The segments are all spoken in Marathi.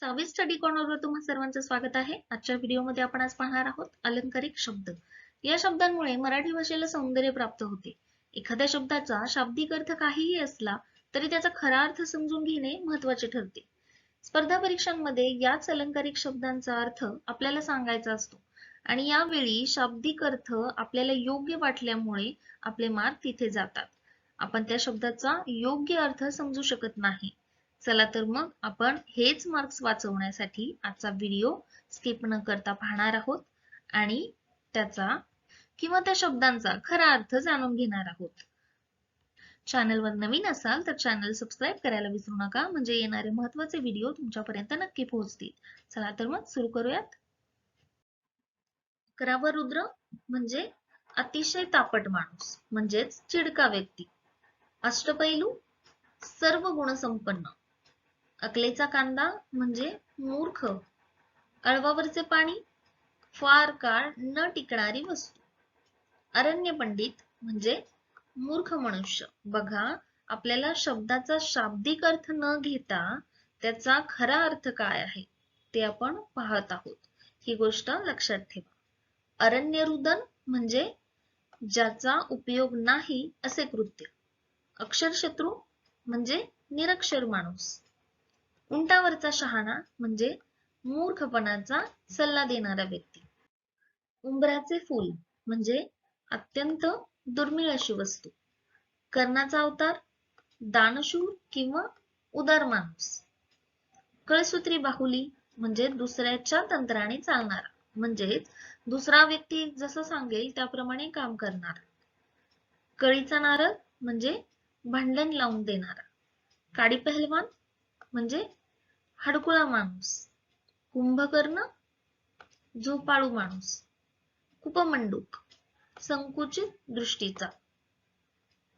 सहावी स्टडी कॉर्नरवर तुम्हा सर्वांचं स्वागत आहे? आजच्या व्हिडिओमध्ये आपण आज पाहणार आहोत अलंकारिक शब्द. या शब्दांमुळे मराठी भाषेला सौंदर्य प्राप्त होते. एखाद्या शब्दाचा शाब्दिक अर्थ काहीही असला तरी त्याचा खरा अर्थ समजून घेणे महत्त्वाचे ठरते. स्पर्धा परीक्षांमध्ये याच अलंकारिक शब्दांचा अर्थ आपल्याला सांगायचा असतो. आणि यावेळी शाब्दिक अर्थ आपल्याला योग्य वाटल्यामुळे आपले मार्क तिथे जातात. आपण त्या शब्दाचा योग्य अर्थ समजू शकत नाही. चला तर मग आपण हेच मार्क्स वाचवण्यासाठी आजचा व्हिडिओ स्किप न करता पाहणार आहोत. आणि त्याचा किंवा त्या शब्दांचा खरा अर्थ जाणून घेणार आहोत. चॅनलवर नवीन असाल तर चॅनल सबस्क्राईब करायला विसरू नका. म्हणजे येणारे महत्त्वाचे व्हिडिओ तुमच्यापर्यंत नक्की पोहोचतील. चला तर मग सुरू करूयात. अकरावा रुद्र म्हणजे अतिशय तापट माणूस म्हणजेच चिडका व्यक्ती. अष्टपैलू सर्व गुणसंपन्न. अकलेचा कांदा म्हणजे मूर्ख. अळवावरचे पाणी फार काळ न टिकणारी वस्तू. अरण्य पंडित म्हणजे मूर्ख मनुष्य. बघा आपल्याला शब्दाचा शाब्दिक अर्थ न घेता त्याचा खरा अर्थ काय आहे ते आपण पाहत आहोत. ही गोष्ट लक्षात ठेवा. अरण्यरुदन म्हणजे ज्याचा उपयोग नाही असे कृत्य. अक्षरशत्रू म्हणजे निरक्षर माणूस. उंटावरचा शहाणा म्हणजे मूर्खपणाचा सल्ला देणारा व्यक्ती. उंबराचे फूल म्हणजे अत्यंत दुर्मिळ अशी वस्तू. कर्णाचा अवतार दानशूर किंवा उदार माणूस. कळसूत्री बाहुली म्हणजे दुसऱ्याच्या तंत्राने चालणारा म्हणजेच दुसरा व्यक्ती जसं सांगेल त्याप्रमाणे काम करणार. कळीचा नारळ म्हणजे भांडण लावून देणारा. काडी पहलवान म्हणजे हडकुळा माणूस. कुंभकर्ण झोपाळू माणूस. कुपमंडूक संकुचित दृष्टीचा.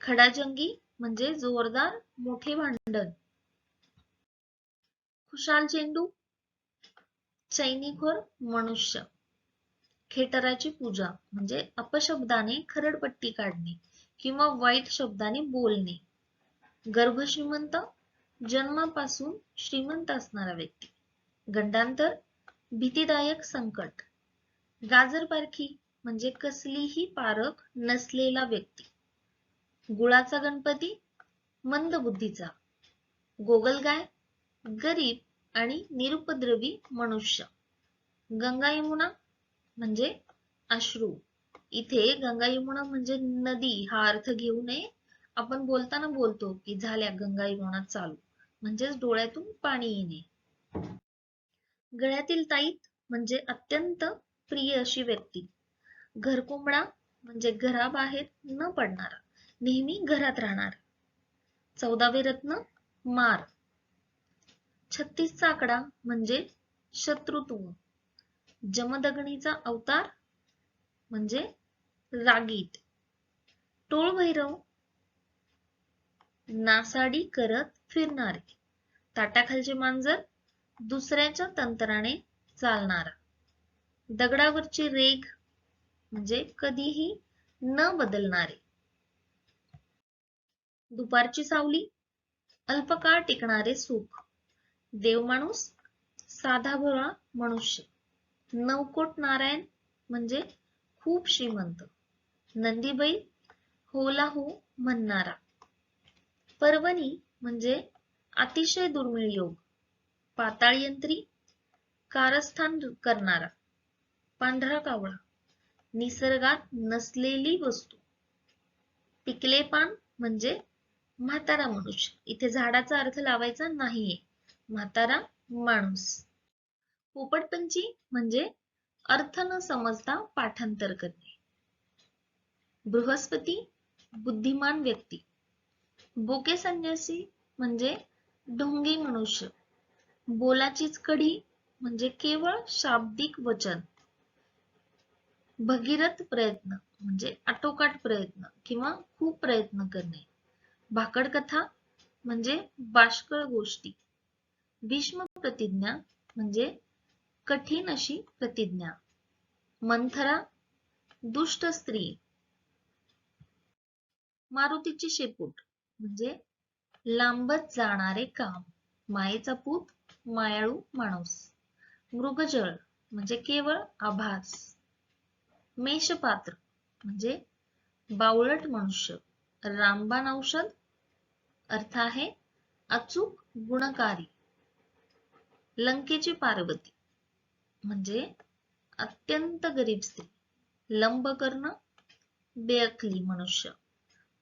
खडाजंगी म्हणजे जोरदार मोठे भांडण. खुशाल चेंडू चैनीखोर मनुष्य. खेटराची पूजा म्हणजे अपशब्दाने खरडपट्टी काढणे किंवा वाईट शब्दाने बोलणे. गर्भश्रीमंत जन्मापासून श्रीमंत असणारा व्यक्ती. गंडांतर भीतीदायक संकट. गाजर पारखी म्हणजे कसलीही पारख नसलेला व्यक्ती. गुळाचा गणपती मंद बुद्धीचा. गोगलगाय गरीब आणि निरुपद्रवी मनुष्य. गंगा यमुना म्हणजे अश्रू. इथे गंगा यमुना म्हणजे नदी हा अर्थ घेऊ नये. आपण बोलताना बोलतो की झाल्या गंगा यमुना चालू. म्हणजेच डोळ्यातून पाणी येणे. गळ्यातील ताईत म्हणजे अत्यंत प्रिय अशी व्यक्ती. घरकोंबडा म्हणजे घराबाहेर न पडणारा नेहमी घरात राहणार. चौदावे रत्न मार. छत्तीसचा आकडा म्हणजे शत्रुत्व. जमदग्नीचा अवतार म्हणजे रागीत. टोळ भैरव नासाडी करत फिरणारे. ताटाखालचे मांजर दुसऱ्याच्या तंत्राने चालणारा. दगडावरची रेग म्हणजे कधीही न बदलणारे. दुपारची सावली अल्पकाळ टिकणारे सुख. देव माणूस साधा भोळा मनुष्य. नवकोट नारायण म्हणजे खूप श्रीमंत. नंदीबाई होला हो म्हणणारा. पर्वणी म्हणजे अतिशय दुर्मिळ योग. पाताळ यंत्री कारस्थान करणारा पांढरा कावळा निसर्गात नसलेली वस्तू. पिकले पान म्हणजे म्हातारा मनुष्य. इथे झाडाचा अर्थ लावायचा नाहीये. म्हातारा माणूस. पोपटपंची म्हणजे अर्थ न समजता पाठांतर करणे. बृहस्पती बुद्धिमान व्यक्ती. बोके संन्यासी म्हणजे ढोंगी मनुष्य. बोलाचीच कढी म्हणजे केवळ शाब्दिक वचन. भगीरथ प्रयत्न म्हणजे आटोकाट प्रयत्न किंवा खूप प्रयत्न करणे. भाकड कथा म्हणजे बाष्कळ गोष्टी. भीष्म प्रतिज्ञा म्हणजे कठीण अशी प्रतिज्ञा. मंथरा दुष्ट स्त्री. मारुतीची शेपूट. म्हणजे लांबत जाणारे काम. मायेचा पूत मायाळू माणूस. मृगजळ म्हणजे केवळ आभास. मेषपात्र म्हणजे बावळट मनुष्य. रामबाण औषध अर्थ आहे अचूक गुणकारी. लंकेची पार्वती म्हणजे अत्यंत गरीब स्त्री. लंबकर्ण बेअकली मनुष्य.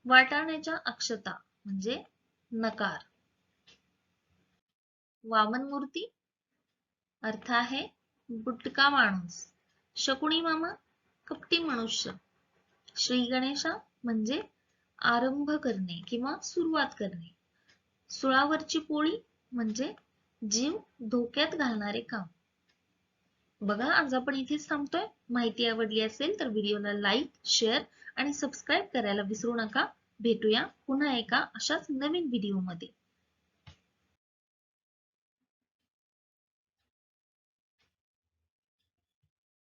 वाटाण्याच्या अक्षता म्हणजे नकार. वामन मूर्ती अर्थ आहे बुटका माणूस. शकुणी मामा कपटी मनुष्य. श्री गणेशा म्हणजे आरंभ करणे किंवा सुरुवात करणे. सुळावरची पोळी म्हणजे जीव धोक्यात घालणारे काम. बघा आज आपण इथेच थांबतोय. माहिती आवडली असेल तर व्हिडिओला लाईक शेअर आणि सबस्क्राईब करायला विसरू नका. भेटूया पुन्हा एका अशाच नवीन व्हिडिओमध्ये